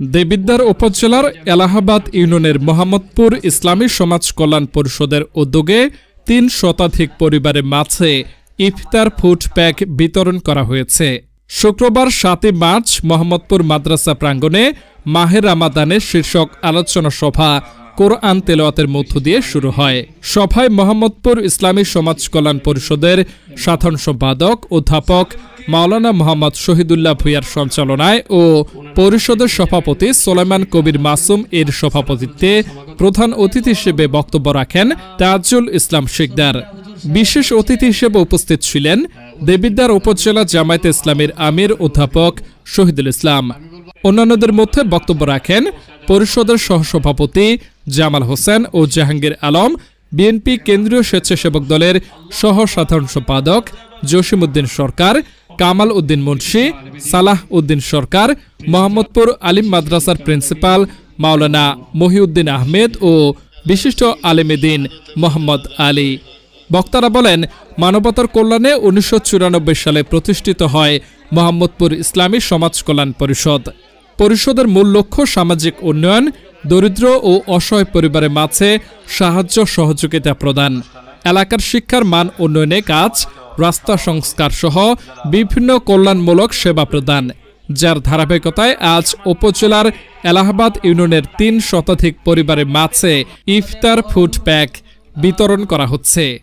দেবিদ্বার উপজেলার এলাহাবাদ ইউনিয়নের মোহাম্মদপুর ইসলামী সমাজ কল্যাণ পরিষদের উদ্যোগে তিন শতাধিক পরিবারের মাঝে ইফতার ফুড প্যাক বিতরণ করা হয়েছে। শুক্রবার সাতই মার্চ মোহাম্মদপুর মাদ্রাসা প্রাঙ্গণে মাহের রামাদানের শীর্ষক আলোচনা সভা কোরআন তেলাওয়াতের মধ্য দিয়ে শুরু হয়। সভায় মোহাম্মদপুর ইসলামী সমাজ কল্যাণ পরিষদের সাধারণ সম্পাদক, অধ্যাপক মাওলানা মোহাম্মদ শহীদুল্লাহ ভুইয়ার সঞ্চালনায় ও পরিষদের সভাপতি সোলেমান কবির মাসুম এর সভাপতিত্বে প্রধান অতিথি হিসেবে বক্তব্য রাখেন তাজুল ইসলাম শিকদার বিশেষ অতিথি হিসেবে উপস্থিত ছিলেন দেবিদ্বার উপজেলা জামায়াতে ইসলামের আমির অধ্যাপক শহীদুল ইসলাম। অন্যান্যদের মধ্যে বক্তব্য রাখেন পরিষদের সহসভাপতি জামাল হোসেন ও জাহাঙ্গীর আলম, বিএনপি কেন্দ্রীয় স্বেচ্ছাসেবক দলের সহ সাধারণ সম্পাদক জসিমউদ্দিন সরকার কামাল উদ্দিন মুন্সি, সালাহ উদ্দিন সরকার, মোহাম্মদপুর আলিম মাদ্রাসার প্রিন্সিপাল মাওলানা মহিউদ্দিন আহমেদ ও বিশিষ্ট আলেমেদিন মোহাম্মদ আলী। বক্তারা বলেন, মানবতার কল্যাণে উনিশশো চুরানব্বই সালে প্রতিষ্ঠিত হয় মোহাম্মদপুর ইসলামী সমাজ কল্যাণ পরিষদ। পরিষদের মূল লক্ষ্য সামাজিক উন্নয়ন, দরিদ্র ও অসহায় পরিবারের মাঝে সাহায্য সহযোগিতা প্রদান। এলাকার শিক্ষার মান উন্নয়নে কাজ রাস্তা সংস্কার সহ বিভিন্ন কল্যাণমূলক সেবা প্রদান, যার ধারাবাহিকতায় আজ উপজেলার এলাহাবাদ ইউনিয়নের তিন শতাধিক পরিবারের মাঝে ইফতার ফুড প্যাক বিতরণ করা হচ্ছে।